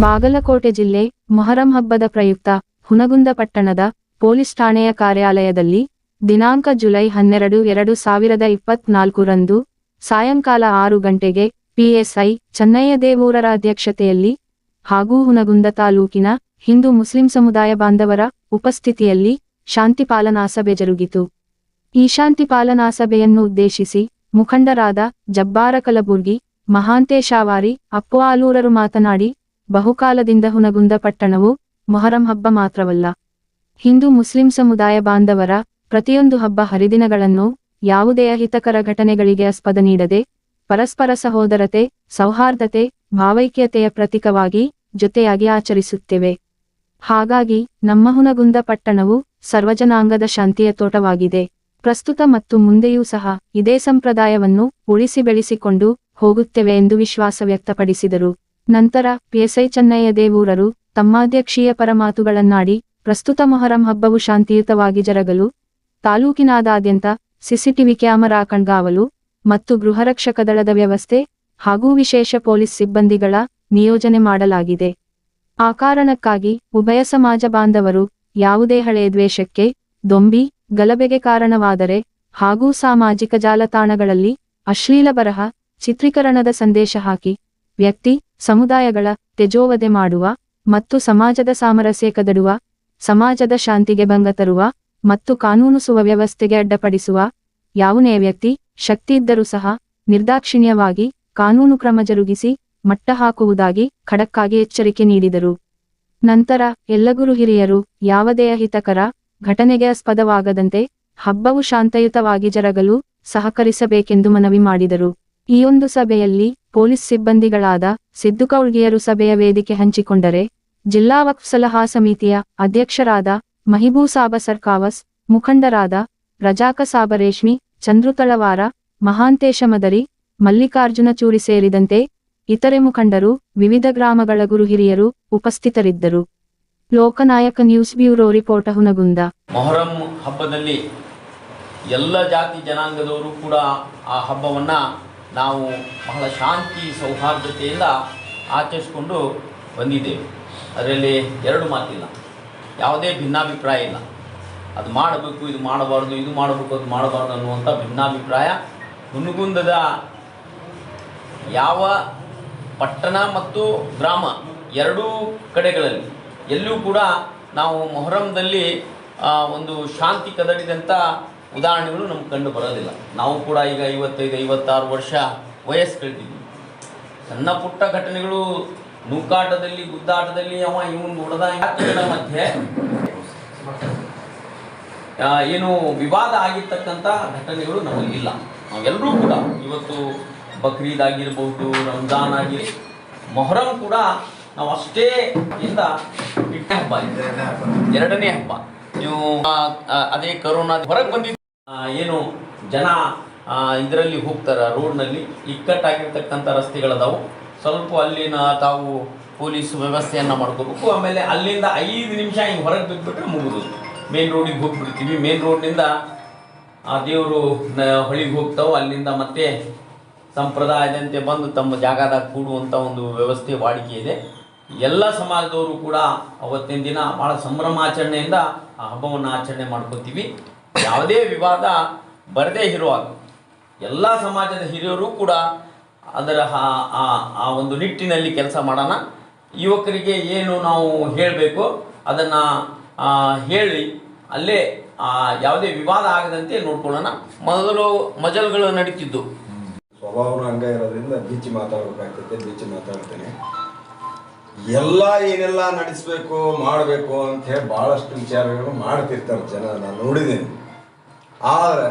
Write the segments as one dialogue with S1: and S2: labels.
S1: ಬಾಗಲಕೋಟೆ ಜಿಲ್ಲೆ ಮೊಹರಂ ಹಬ್ಬದ ಪ್ರಯುಕ್ತ ಹುನಗುಂದ ಪಟ್ಟಣದ ಪೊಲೀಸ್ ಠಾಣೆಯ ಕಾರ್ಯಾಲಯದಲ್ಲಿ ದಿನಾಂಕ ಜುಲೈ ಹನ್ನೆರಡು, ಎರಡು ಸಾವಿರದ ಇಪ್ಪತ್ನಾಲ್ಕರಂದು ಸಾಯಂಕಾಲ ಆರು ಗಂಟೆಗೆ ಪಿಎಸ್ಐ ಚನ್ನಯ್ಯದೇವೂರರ ಅಧ್ಯಕ್ಷತೆಯಲ್ಲಿ ಹಾಗೂ ಹುನಗುಂದ ತಾಲೂಕಿನ ಹಿಂದೂ ಮುಸ್ಲಿಂ ಸಮುದಾಯ ಬಾಂಧವರ ಉಪಸ್ಥಿತಿಯಲ್ಲಿ ಶಾಂತಿ ಪಾಲನಾ ಸಭೆ ಜರುಗಿತು. ಈ ಶಾಂತಿ ಪಾಲನಾ ಸಭೆಯನ್ನು ಉದ್ದೇಶಿಸಿ ಮುಖಂಡರಾದ ಜಬ್ಬಾರ ಕಲಬುರ್ಗಿ, ಮಹಾಂತೇಶಾವಾರಿ ಅಪ್ಪು ಆಲೂರರು ಮಾತನಾಡಿ ಬಹುಕಾಲದಿಂದ ಹುನಗುಂದ ಪಟ್ಟಣವು ಮೊಹರಂ ಹಬ್ಬ ಮಾತ್ರವಲ್ಲ. ಹಿಂದೂ ಮುಸ್ಲಿಂ ಸಮುದಾಯ ಬಾಂಧವರ ಪ್ರತಿಯೊಂದು ಹಬ್ಬ ಹರಿದಿನಗಳನ್ನು ಯಾವುದೇ ಅಹಿತಕರ ಘಟನೆಗಳಿಗೆ ಆಸ್ಪದ ನೀಡದೆ, ಪರಸ್ಪರ ಸಹೋದರತೆ, ಸೌಹಾರ್ದತೆ, ಭಾವೈಕ್ಯತೆಯ ಪ್ರತೀಕವಾಗಿ ಜೊತೆಯಾಗಿ ಆಚರಿಸುತ್ತೇವೆ. ಹಾಗಾಗಿ ನಮ್ಮ ಹುನಗುಂದ ಪಟ್ಟಣವು ಸರ್ವಜನಾಂಗದ ಶಾಂತಿಯ ತೋಟವಾಗಿದೆ. ಪ್ರಸ್ತುತ ಮತ್ತು ಮುಂದೆಯೂ ಸಹ ಇದೇ ಸಂಪ್ರದಾಯವನ್ನು ಉಳಿಸಿ ಬೆಳೆಸಿಕೊಂಡು ಹೋಗುತ್ತೇವೆ ಎಂದು ವಿಶ್ವಾಸ ವ್ಯಕ್ತಪಡಿಸಿದರು. ನಂತರ ಪಿಎಸ್ಐ ಚೆನ್ನಯ್ಯ ದೇವೂರರು ತಮ್ಮಾಧ್ಯಕ್ಷೀಯ ಪರಮಾತುಗಳನ್ನಾಡಿ ಪ್ರಸ್ತುತ ಮೊಹರಂ ಹಬ್ಬವು ಶಾಂತಿಯುತವಾಗಿ ಜರಗಲು ತಾಲೂಕಿನಾದಾದ್ಯಂತ ಸಿಸಿಟಿವಿ ಕ್ಯಾಮೆರಾ ಕಣ್ಗಾವಲು ಮತ್ತು ಗೃಹರಕ್ಷಕ ದಳದ ವ್ಯವಸ್ಥೆ ಹಾಗೂ ವಿಶೇಷ ಪೊಲೀಸ್ ಸಿಬ್ಬಂದಿಗಳ ನಿಯೋಜನೆ ಮಾಡಲಾಗಿದೆ. ಆ ಕಾರಣಕ್ಕಾಗಿ ಉಭಯ ಸಮಾಜ ಬಾಂಧವರು ಯಾವುದೇ ಹಳೆಯ ದ್ವೇಷಕ್ಕೆ, ದೊಂಬಿ, ಗಲಭೆಗೆ ಕಾರಣವಾದರೆ ಹಾಗೂ ಸಾಮಾಜಿಕ ಜಾಲತಾಣಗಳಲ್ಲಿ ಅಶ್ಲೀಲ ಬರಹ, ಚಿತ್ರೀಕರಣದ ಸಂದೇಶ ಹಾಕಿ ವ್ಯಕ್ತಿ, ಸಮುದಾಯಗಳ ತೆಜೋವಧೆ ಮಾಡುವ ಮತ್ತು ಸಮಾಜದ ಸಾಮರಸ್ಯ ಕದಡುವ, ಸಮಾಜದ ಶಾಂತಿಗೆ ಭಂಗ ತರುವ ಮತ್ತು ಕಾನೂನು ಸುವ್ಯವಸ್ಥೆಗೆ ಅಡ್ಡಪಡಿಸುವ ಯಾವುದೇ ವ್ಯಕ್ತಿ ಶಕ್ತಿ ಇದ್ದರೂ ಸಹ ನಿರ್ದಾಕ್ಷಿಣ್ಯವಾಗಿ ಕಾನೂನು ಕ್ರಮ ಜರುಗಿಸಿ ಮಟ್ಟ ಹಾಕುವುದಾಗಿ ಖಡಕ್ಕಾಗಿ ಎಚ್ಚರಿಕೆ ನೀಡಿದರು. ನಂತರ ಎಲ್ಲ ಗುರು ಹಿರಿಯರು ಯಾವುದೇ ಅಹಿತಕರ ಘಟನೆಗೆ ಆಸ್ಪದವಾಗದಂತೆ ಹಬ್ಬವು ಶಾಂತಯುತವಾಗಿ ಜರಗಲು ಸಹಕರಿಸಬೇಕೆಂದು ಮನವಿ ಮಾಡಿದರು. ಈ ಒಂದು ಸಭೆಯಲ್ಲಿ ಪೊಲೀಸ್ ಸಿಬ್ಬಂದಿಗಳಾದ ಸಿದ್ದು ಕೌಳ್ಗಿಯರು ಸಭೆಯ ವೇದಿಕೆ ಹಂಚಿಕೊಂಡರೆ ಜಿಲ್ಲಾ ವಕ್ಫ್ ಸಲಹಾ ಸಮಿತಿಯ ಅಧ್ಯಕ್ಷರಾದ ಮಹಿಬೂಸಾಬ ಸರ್ಕಾವಸ್, ಮುಖಂಡರಾದ ರಜಾಕ ಸಾಬ ರೇಷ್ಮಿ, ಚಂದ್ರುತಳವಾರ, ಮಹಾಂತೇಶ ಮದರಿ, ಮಲ್ಲಿಕಾರ್ಜುನ ಚೂರಿ ಸೇರಿದಂತೆ ಇತರೆ ಮುಖಂಡರು, ವಿವಿಧ ಗ್ರಾಮಗಳ ಗುರು ಹಿರಿಯರು ಉಪಸ್ಥಿತರಿದ್ದರು. Lokanayaka news bureau report Hungund.
S2: Muharram ಹಬ್ಬದಲ್ಲಿ ಎಲ್ಲ ಜಾತಿ ಜನಾಂಗದವರು ಕೂಡ ಆ ಹಬ್ಬವನ್ನು ನಾವು ಬಹಳ ಶಾಂತಿ, ಸೌಹಾರ್ದತೆಯಿಂದ ಆಚರಿಸ್ಕೊಂಡು ಬಂದಿದ್ದೇವೆ. ಅದರಲ್ಲಿ ಎರಡು ಮಾತಿಲ್ಲ. ಯಾವುದೇ ಭಿನ್ನಾಭಿಪ್ರಾಯ ಇಲ್ಲ. ಅದು ಮಾಡಬೇಕು, ಇದು ಮಾಡಬಾರ್ದು, ಇದು ಮಾಡಬೇಕು, ಅದು ಮಾಡಬಾರ್ದು ಅನ್ನುವಂಥ ಭಿನ್ನಾಭಿಪ್ರಾಯ. ಹುನಗುಂದದ ಯಾವ ಪಟ್ಟಣ ಮತ್ತು ಗ್ರಾಮ ಎರಡೂ ಕಡೆಗಳಲ್ಲಿ ಎಲ್ಲೂ ಕೂಡ ನಾವು ಮೊಹರಂದಲ್ಲಿ ಒಂದು ಶಾಂತಿ ಕದಡಿದಂಥ ಉದಾಹರಣೆಗಳು ನಮ್ಗೆ ಕಂಡು ಬರೋದಿಲ್ಲ. ನಾವು ಕೂಡ ಈಗ ಐವತ್ತೈದು, ಐವತ್ತಾರು ವರ್ಷ ವಯಸ್ಸು ಕಳೆದಿದ್ವಿ ಸಣ್ಣ ಪುಟ್ಟ ಘಟನೆಗಳು ನೂಕಾಟದಲ್ಲಿ, ಗುದ್ದಾಟದಲ್ಲಿ ಅವ ಇವನು ಹೊಡೆದ ಮಧ್ಯೆ ಏನು ವಿವಾದ ಆಗಿರ್ತಕ್ಕಂಥ ಘಟನೆಗಳು ನಮಗಿಲ್ಲ ನಾವೆಲ್ಲರೂ ಕೂಡ ಇವತ್ತು ಬಕ್ರೀದ್ ಆಗಿರ್ಬೋದು, ರಂಜಾನ್ ಆಗಿ ಮೊಹರಂ ಕೂಡ ನಾವು ಅಷ್ಟೇ ಇಂದ ಇಟ್ಟ ಹಬ್ಬ ಎರಡನೇ ಹಬ್ಬ. ನೀವು ಅದೇ ಕರೋನಾ ಹೊರಗೆ ಬಂದಿದ್ದು ಏನು ಜನ ಇದರಲ್ಲಿ ಹೋಗ್ತಾರೆ ರೋಡ್ನಲ್ಲಿ. ಇಕ್ಕಟ್ಟಾಗಿರ್ತಕ್ಕಂಥ ರಸ್ತೆಗಳದಾವು. ಸ್ವಲ್ಪ ಅಲ್ಲಿನ ತಾವು ಪೊಲೀಸ್ ವ್ಯವಸ್ಥೆಯನ್ನು ಮಾಡ್ಕೋಬೇಕು. ಆಮೇಲೆ ಅಲ್ಲಿಂದ ಐದು ನಿಮಿಷ ಹಿಂಗೆ ಹೊರಗೆ ಬಿದ್ದುಬಿಟ್ರೆ ಮುಗಿದು. ಮೇನ್ ರೋಡಿಗೆ ಹೋಗ್ಬಿಡ್ತೀವಿ. ಮೇನ್ ರೋಡ್ನಿಂದ ಆ ದೇವರು ಹೊಳಿಗೆ ಹೋಗ್ತಾವೆ. ಅಲ್ಲಿಂದ ಮತ್ತೆ ಸಂಪ್ರದಾಯದಂತೆ ಬಂದು ತಮ್ಮ ಜಾಗದಾಗ ಕೂಡುವಂಥ ಒಂದು ವ್ಯವಸ್ಥೆ, ವಾಡಿಕೆ ಇದೆ. ಎಲ್ಲ ಸಮಾಜದವರು ಕೂಡ ಅವತ್ತಿನ ದಿನ ಭಾಳ ಸಂಭ್ರಮಾಚರಣೆಯಿಂದ ಆ ಹಬ್ಬವನ್ನು ಆಚರಣೆ ಮಾಡ್ಕೋತೀವಿ. ಯಾವುದೇ ವಿವಾದ ಬರದೇ ಇರುವಾಗ ಎಲ್ಲ ಸಮಾಜದ ಹಿರಿಯರು ಕೂಡ ಅದರ ಆ- ಒಂದು ನಿಟ್ಟಿನಲ್ಲಿ ಕೆಲಸ ಮಾಡೋಣ. ಯುವಕರಿಗೆ ಏನು ನಾವು ಹೇಳಬೇಕು ಅದನ್ನು ಹೇಳಿ ಅಲ್ಲೇ ಯಾವುದೇ ವಿವಾದ ಆಗದಂತೆ ನೋಡ್ಕೊಳ್ಳೋಣ. ಮೊದಲು ಮಜಲ್ಗಳು ನಡೀತಿದ್ದು.
S3: ಸ್ವಭಾವನ ಹಂಗ ಇರೋದ್ರಿಂದ ಬಿಚ್ಚಿ ಮಾತಾಡ್ಬೇಕಾಗ್ತದೆ ಬಿಚ್ಚಿ ಮಾತಾಡ್ತೇನೆ. ಎಲ್ಲ ಏನೆಲ್ಲ ನಡೆಸಬೇಕು, ಮಾಡಬೇಕು ಅಂತ ಹೇಳಿ ಭಾಳಷ್ಟು ವಿಚಾರಗಳು ಮಾಡ್ತಿರ್ತಾರೆ ಜನ. ನಾನು ನೋಡಿದ್ದೀನಿ ಆದರೆ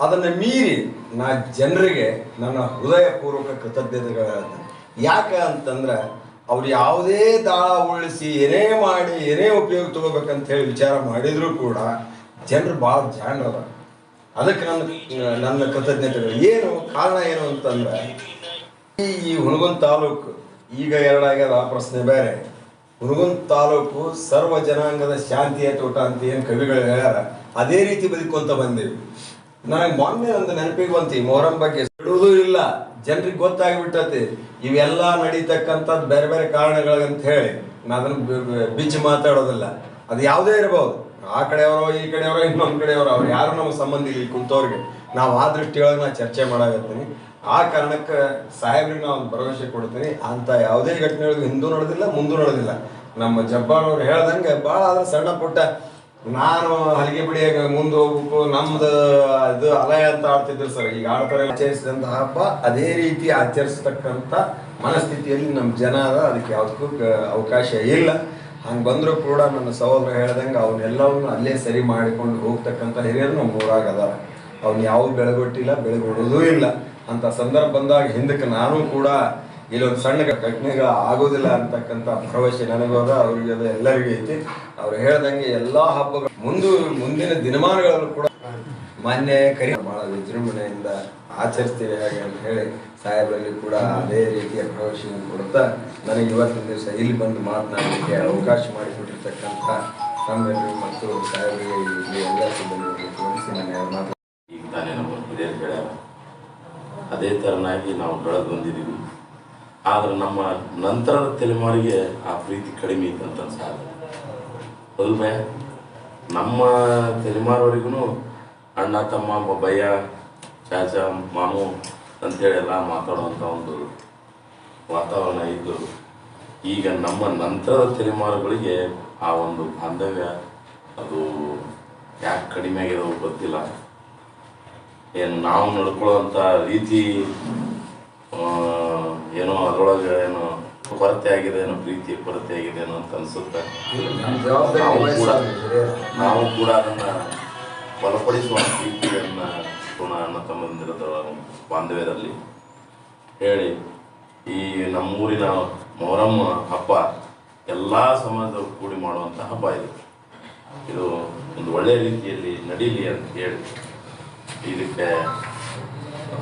S3: ಅದನ್ನು ಮೀರಿ ನಾ ಜನರಿಗೆ ನನ್ನ ಹೃದಯಪೂರ್ವಕ ಕೃತಜ್ಞತೆಗಳು ಹೇಳ್ತೇನೆ ಯಾಕೆ ಅಂತಂದ್ರೆ ಅವ್ರು ಯಾವುದೇ ದಾಳ ಉಳಿಸಿ ಏನೇ ಮಾಡಿ, ಏನೇ ಉಪಯೋಗ ತಗೋಬೇಕಂತ ಹೇಳಿ ವಿಚಾರ ಮಾಡಿದ್ರು ಕೂಡ ಜನರು ಭಾಳ ಜಾಣರ. ಅದಕ್ಕೆ ನನ್ನ ನನ್ನ ಕೃತಜ್ಞತೆಗಳು. ಏನು ಕಾರಣ ಏನು ಅಂತಂದ್ರೆ, ಈ ಹುಣಗುಂದ ತಾಲೂಕು, ಈಗ ಎರಡಾಗ್ಯದ ಆ ಪ್ರಶ್ನೆ ಬೇರೆ. ಹುಣಗುಂದ ತಾಲೂಕು ಸರ್ವ ಜನಾಂಗದ ಶಾಂತಿಯ ತೋಟ ಅಂತ ಏನು ಕವಿಗಳು ಹೇಳ್ಯಾರ ಅದೇ ರೀತಿ ಬದುಕೊಂತ ಬಂದೇವಿ ನನಗೆ ಮೊನ್ನೆ ಒಂದು ನೆನಪಿಗೆ ಬಂತು, ಈ ಮೊಹರಂ ಬಗ್ಗೆ ಬಿಡುವುದೂ ಇಲ್ಲ, ಜನರಿಗೆ ಗೊತ್ತಾಗ್ಬಿಟ್ಟತಿ. ಇವೆಲ್ಲ ನಡೀತಕ್ಕಂಥದ್ದು ಬೇರೆ ಬೇರೆ ಕಾರಣಗಳಂತ ಹೇಳಿ, ನಾನು ಬಿಚ್ಚಿ ಮಾತಾಡೋದಿಲ್ಲ. ಅದು ಯಾವುದೇ ಇರಬಹುದು ಆ ಕಡೆಯವರೋ, ಈ ಕಡೆಯವರೋ, ಇನ್ನೊಂದು ಕಡೆಯವರೋ, ಅವ್ರು ಯಾರು ನಮ್ಮ ಸಂಬಂಧ ಇಲ್ಲಿ ಕುಂತವ್ರಿಗೆ. ನಾವು ಆ ದೃಷ್ಟಿಯೊಳಗೆ ನಾ ಚರ್ಚೆ ಮಾಡಾಕತ್ತೀನಿ. ಆ ಕಾರಣಕ್ಕೆ ಸಾಹೇಬ್ರಿಗೆ ನಾವು ಒಂದು ಭರವಸೆ ಕೊಡ್ತೀನಿ. ಅಂತ ಯಾವುದೇ ಘಟನೆಗಳಿಗೂ ಹಿಂದೂ ನಡೆದಿಲ್ಲ, ಮುಂದೂ ನಡೆದಿಲ್ಲ. ನಮ್ಮ ಜಬ್ಬಾರ್ ಅವ್ರು ಹೇಳ್ದಂಗೆ ಭಾಳ ಆದ್ರೆ ಸಣ್ಣ ಪುಟ್ಟ ನಾನು ಹಲಿಗೆ ಬಿಡಿಯಾಗ ಮುಂದೆ ಹೋಗ್ಬೇಕು, ನಮ್ದು ಇದು ಅಲಯ ಅಂತ ಆಡ್ತಿದ್ರು ಸರ್. ಈಗ ಆಡ್ತಾರೆ ಆಚರಿಸಿದಂತಹ ಹಬ್ಬ, ಅದೇ ರೀತಿ ಆಚರಿಸ್ತಕ್ಕಂಥ ಮನಸ್ಥಿತಿಯಲ್ಲಿ ನಮ್ಮ ಜನ ಅದ, ಅದಕ್ಕೆ ಯಾವುದಕ್ಕೂ ಅವಕಾಶ ಇಲ್ಲ. ಹಂಗೆ ಬಂದರೂ ಕೂಡ ನನ್ನ ಸಹೋದರ ಹೇಳ್ದಂಗೆ ಅವನ್ನೆಲ್ಲವನ್ನು ಅಲ್ಲೇ ಸರಿ ಮಾಡಿಕೊಂಡು ಹೋಗ್ತಕ್ಕಂಥ ಹಿರಿಯರು ನಮ್ಮ ಊರಾಗ ಅದಾರ. ಅವ್ನು ಯಾವ ಬೆಳಗೊಟ್ಟಿಲ್ಲ, ಬೆಳಗೊಡೋದೂ ಇಲ್ಲ. ಅಂತ ಸಂದರ್ಭ ಬಂದಾಗ ಹಿಂದಕ್ಕೆ ನಾನು ಕೂಡ ಇಲ್ಲೊಂದು ಸಣ್ಣ ಘಟನೆಗಳು ಆಗೋದಿಲ್ಲ ಅಂತಕ್ಕಂಥ ಭರವಸೆ ನನಗೋದ ಅವ್ರಿಗೆ ಎಲ್ಲರಿಗೂ ಐತಿ. ಅವ್ರು ಹೇಳ್ದಂಗೆ ಎಲ್ಲಾ ಹಬ್ಬಗಳು ಮುಂದು, ಮುಂದಿನ ದಿನಮಾನಗಳಲ್ಲೂ ಕೂಡ ಮಾನ್ಯ ಕರಿ ಬಹಳ ವಿಜೃಂಭಣೆಯಿಂದ ಆಚರಿಸ್ತೇವೆ ಹಾಗೆ ಅಂತ ಹೇಳಿ ಸಾಹೇಬರಲ್ಲಿ ಕೂಡ ಅದೇ ರೀತಿಯ ಭರವಸೆಯನ್ನು ಕೊಡ್ತಾ ನನಗೆ ಇವತ್ತಿನ ದಿವಸ ಇಲ್ಲಿ ಬಂದು ಮಾತನಾಡಲಿಕ್ಕೆ ಅವಕಾಶ ಮಾಡಿಕೊಟ್ಟಿರ್ತಕ್ಕಂಥ ತಮ್ಮೆಲ್ಲರಿಗೂ ಮತ್ತು ಸಾಹೇಬರಿಗೆ ಇಲ್ಲಿ ಎಲ್ಲ ಸಿಬ್ಬಂದಿಗಳಿಗೆ ತೋರಿಸಿ ನಾನು ಎರಡು ಮಾತು
S4: ಈಗ ತಾನೇ ನಮ್ಮ ಅದೇ ಥರನಾಗಿ ನಾವು ಬೆಳೆದು ಬಂದಿದ್ದೀವಿ. ಆದ್ರೆ ನಮ್ಮ ನಂತರದ ತಲೆಮಾರಿಗೆ ಆ ಪ್ರೀತಿ ಕಡಿಮೆ ಇತ್ತು ಅಂತ ಅನ್ಸಾದ ಅಲ್ವೇ ನಮ್ಮ ತಲೆಮಾರವರೆಗೂ ಅಣ್ಣ, ತಮ್ಮ ಬಯ್ಯ ಚಾಚ, ಮಾಮು ಅಂತೇಳಿ ಎಲ್ಲ ಮಾತಾಡುವಂಥ ಒಂದು ವಾತಾವರಣ ಇದ್ದು, ಈಗ ನಮ್ಮ ನಂತರದ ತಲೆಮಾರುಗಳಿಗೆ ಆ ಒಂದು ಬಾಂಧವ್ಯ ಅದು ಯಾಕೆ ಕಡಿಮೆ ಆಗಿರೋ ಗೊತ್ತಿಲ್ಲ. ಏನು ನಾವು ನಡ್ಕೊಳ್ಳೋಂಥ ರೀತಿ ಏನೋ ಅದರೊಳಗೆ ಏನೋ ಕೊರತೆ ಆಗಿದೆ ಏನೋ ಪ್ರೀತಿ ಕೊರತೆ ಆಗಿದೆ ಏನೋ ಅಂತ ಅನ್ಸುತ್ತೆ ನಾವು ಕೂಡ. ನಾವು ಕೂಡ ಅದನ್ನ ಬಲಪಡಿಸುವ ಪ್ರೀತಿಯನ್ನ ಪುನಃ ಅಣ್ಣ ತಮ್ಮಂದಿರದ ಬಾಂಧವ್ಯದಲ್ಲಿ ಹೇಳಿ ಈ ನಮ್ಮೂರಿನ ಮೊಹರಮ್ಮ ಹಬ್ಬ ಎಲ್ಲ ಸಮಾಜದವರು ಕೂಡಿ ಮಾಡುವಂಥ ಹಬ್ಬ ಇದು ಇದು ಒಂದು ಒಳ್ಳೆಯ ರೀತಿಯಲ್ಲಿ ನಡೀಲಿ ಅಂತ ಹೇಳಿ ಇದಕ್ಕೆ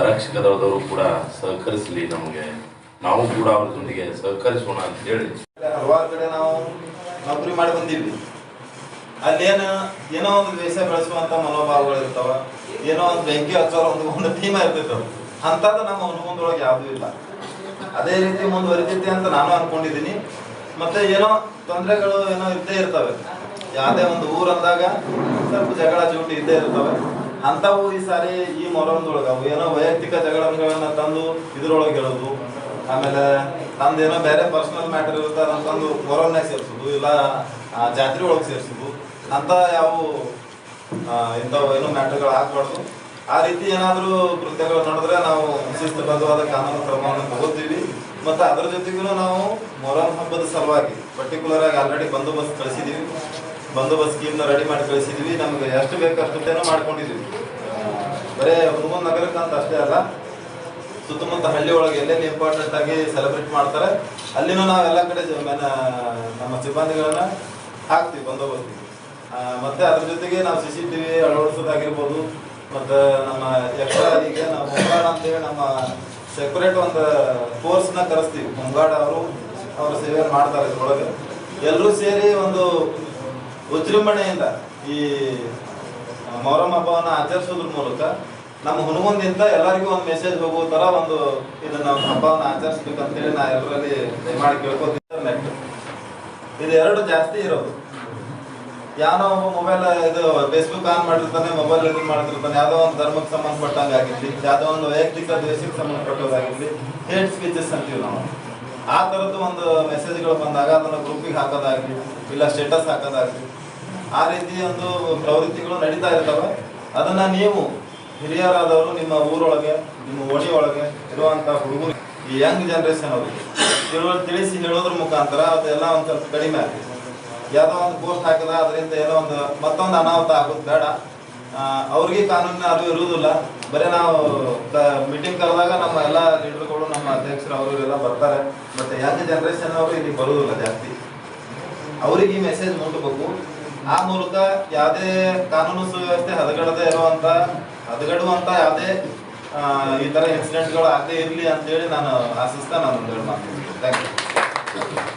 S4: ಆರಕ್ಷಕ ದಳದವರು ಕೂಡ ಸಹಕರಿಸಲಿ ನಮಗೆ. ನಾವು ಕೂಡ ಅವ್ರ ಜೊತೆಗೆ ಸಹಕರಿಸೋಣ ಅಂತ ಹೇಳಿ.
S5: ಹಲವಾರು ಕಡೆ ನಾವು ನೌಕರಿ ಮಾಡಿ ಬಂದಿದ್ವಿ. ಅಲ್ಲೇನು ಏನೋ ಒಂದು ದೇಶ ಬೆಳೆಸುವಂತ ಮನೋಭಾವಗಳು ಇರ್ತಾವ. ಏನೋ ಒಂದು ಬೆಂಕಿ ಹಚ್ಚೋ ಒಂದು ಒಂದು ಟೀಮ್ ಇರ್ತಿತ್ತು ಅಂಥದ್ದು ನಮ್ಮ ಅನುಭವದೊಳಗೆ ಯಾವುದೂ ಇಲ್ಲ. ಅದೇ ರೀತಿ ಮುಂದುವರಿತೈತಿ ಅಂತ ನಾನು ಅನ್ಕೊಂಡಿದ್ದೀನಿ. ಮತ್ತೆ ಏನೋ ತೊಂದರೆಗಳು ಏನೋ ಇದ್ದೇ ಇರ್ತವೆ. ಯಾವುದೇ ಒಂದು ಊರಂದಾಗ ಸ್ವಲ್ಪ ಜಗಳ ಜೂಟಿ ಇದ್ದೇ ಇರ್ತವೆ. ಅಂಥವು ಈ ಸಾರಿ ಈ ಮೊರಂದೊಳಗ ಅವು ಏನೋ ವೈಯಕ್ತಿಕ ಜಗಳಗಳನ್ನ ತಂದು ಇದ್ರೊಳಗೆ ಹೇಳೋದು ಆಮೇಲೆ ತಂದೇನೋ ಬೇರೆ ಪರ್ಸನಲ್ ಮ್ಯಾಟರ್ ಇರುತ್ತೆ ಅಂತಂದು ತಂದು ಸೇರಿಸೋದು, ಇಲ್ಲ ಜಾತ್ರೆ ಒಳಗೆ ಸೇರಿಸೋದು. ಅಂತ ಯಾವ ಇಂಥವು ಏನೋ ಮ್ಯಾಟರ್ಗಳು ಹಾಕ್ಬಾರ್ದು ಆ ರೀತಿ ಏನಾದರೂ ಕೃತ್ಯಗಳು ನಡೆದ್ರೆ ನಾವು ಶಿಸ್ತುಬದ್ಧವಾದ ಕಾನೂನು ಕ್ರಮವನ್ನು ತಗೋತೀವಿ. ಮತ್ತು ಅದ್ರ ಜೊತೆಗೂ ನಾವು ಮೊರಂ ಹಬ್ಬದ ಸಲುವಾಗಿ ಪರ್ಟಿಕ್ಯುಲರ್ ಆಗಿ ಆಲ್ರೆಡಿ ಬಂದೋಬಸ್ತ್ ಕಳಿಸಿದೀವಿ. ಬಂದೋಬಸ್ತ್ ಸ್ಕೀಮ್ನ ರೆಡಿ ಮಾಡಿ ಕಳಿಸಿದ್ವಿ. ನಮ್ಗೆ ಎಷ್ಟು ಬೇಕು ಅಷ್ಟೇನೋ ಮಾಡ್ಕೊಂಡಿದ್ದೀವಿ ಬರೇ ಹುಡುಗನ ನಗರಕ್ಕೆ ಅಂತ ಅಷ್ಟೇ ಅಲ್ಲ ಸುತ್ತಮುತ್ತ ಹಳ್ಳಿ ಒಳಗೆ ಎಲ್ಲೆಲ್ಲಿ ಇಂಪಾರ್ಟೆಂಟ್ ಆಗಿ ಸೆಲೆಬ್ರೇಟ್ ಮಾಡ್ತಾರೆ ಅಲ್ಲಿನೂ ನಾವು ಎಲ್ಲ ಕಡೆ ನಮ್ಮ ಸಿಬ್ಬಂದಿಗಳನ್ನ ಹಾಕ್ತೀವಿ ಬಂದೋಬಸ್ತಿಗೆ ಆ, ಮತ್ತೆ ಅದ್ರ ಜೊತೆಗೆ ನಾವು ಸಿ ಸಿ ಟಿ ವಿ ಅಳವಡಿಸೋದಾಗಿರ್ಬೋದು ಮತ್ತು ನಮ್ಮ ಎಕ್ಸ್ಟ್ರಾ ಈಗ ನಾವು ಮುಂಗಾಡ ಅಂತೇಳಿ ನಮ್ಮ ಸೆಪರೇಟ್ ಒಂದು ಫೋರ್ಸ್ನ ಕರೆಸ್ತೀವಿ. ಮುಂಗಾಡ ಅವರು ಅವರು ಸೇವೆ ಮಾಡ್ತಾರೆ ಇದ್ರೊಳಗೆ. ಎಲ್ಲರೂ ಸೇರಿ ಒಂದು ವಿಜೃಂಭಣೆಯಿಂದ ಈ ಮೊಹರಂ ಹಬ್ಬವನ್ನು ಆಚರಿಸೋದ್ರ ಮೂಲಕ ನಮ್ಮ ಹುನಗುಂದಿಂದ ಎಲ್ಲರಿಗೂ ಒಂದು ಮೆಸೇಜ್ ಹೋಗುವ ತರ ಒಂದು ಇದನ್ನ ಹಬ್ಬವನ್ನು ಆಚರಿಸ್ಬೇಕಂತೇಳಿ ನಾ ಎಲ್ಲರಲ್ಲಿ ದಯಮಾಡಿ ಕೇಳ್ಕೊತೀನಿ ಇದು ಎರಡು ಜಾಸ್ತಿ ಇರೋದು. ಯಾವನೋ ಒಬ್ಬ ಮೊಬೈಲ್ ಇದು ಫೇಸ್ಬುಕ್ ಆನ್ ಮಾಡಿರ್ತಾನೆ ಮೊಬೈಲ್ ಇದು ಮಾಡ್ತಿರ್ತಾನೆ ಯಾವುದೋ ಒಂದು ಧರ್ಮಕ್ಕೆ ಸಂಬಂಧಪಟ್ಟಂಗೆ ಆಗಿರ್ಲಿ ಯಾವುದೋ ಒಂದು ವೈಯಕ್ತಿಕ ದ್ವೇಷಕ್ಕೆ ಸಂಬಂಧಪಟ್ಟದಾಗಿರ್ಲಿ ಹೇಟ್ ಸ್ಪೀಚಸ್ ಅಂತೀವಿ ನಾವು. ಆ ಥರದ್ದು ಒಂದು ಮೆಸೇಜ್ಗಳು ಬಂದಾಗ ಅದನ್ನು ಗ್ರೂಪಿಗೆ ಹಾಕೋದಾಗಲಿ, ಇಲ್ಲ ಸ್ಟೇಟಸ್ ಹಾಕೋದಾಗಲಿ, ಆ ರೀತಿ ಒಂದು ಪ್ರವೃತ್ತಿಗಳು ನಡೀತಾ ಇರ್ತವೆ. ಅದನ್ನ ನೀವು ಹಿರಿಯರಾದವರು ನಿಮ್ಮ ಊರೊಳಗೆ, ನಿಮ್ಮ ಓಣಿ ಒಳಗೆ ಇರುವಂತ ಹುಡುಗರು, ಈ ಯಂಗ್ ಜನರೇಷನ್ ಅವರಿಗೆ ತಿಳುವ ತಿಳಿಸಿ ಹೇಳೋದ್ರ ಮುಖಾಂತರ ಅದೆಲ್ಲ ಒಂದು ಸ್ವಲ್ಪ ಕಡಿಮೆ ಆಗ್ತದೆ ಯಾವುದೋ ಒಂದು ಪೋಸ್ಟ್ ಹಾಕಿದ, ಅದರಿಂದ ಏನೋ ಒಂದು ಮತ್ತೊಂದು ಅನಾಹುತ ಆಗೋದು ಬೇಡ. ಅವ್ರಿಗೆ ಕಾನೂನಿನ ಅದು ಇರುವುದಿಲ್ಲ. ಬರೀ ನಾವು ಮೀಟಿಂಗ್ ಕರೆದಾಗ ನಮ್ಮ ಎಲ್ಲ ಲೀಡರ್ಗಳು, ನಮ್ಮ ಅಧ್ಯಕ್ಷರು ಅವರು ಇವರೆಲ್ಲ ಬರ್ತಾರೆ. ಮತ್ತೆ ಯಂಗ್ ಜನರೇಷನ್ ಅವರು ಇಲ್ಲಿ ಬರುವುದಿಲ್ಲ ಜಾಸ್ತಿ? ಅವರಿಗೆ ಈ ಮೆಸೇಜ್ ಮುಟ್ಟಬೇಕು ಆ ಮೂಲಕ ಯಾವುದೇ ಕಾನೂನು ಸುವ್ಯವಸ್ಥೆ ಹದಗಡದೆ ಇರುವಂತ, ಹದಗಡುವಂತ ಯಾವುದೇ ಈ ತರ ಇನ್ಸಿಡೆಂಟ್ಗಳು ಆಗದೆ ಇರಲಿ ಅಂತೇಳಿ ನಾನು ಆಶಿಸ್ತಾ ನಾನು ಥ್ಯಾಂಕ್ ಯು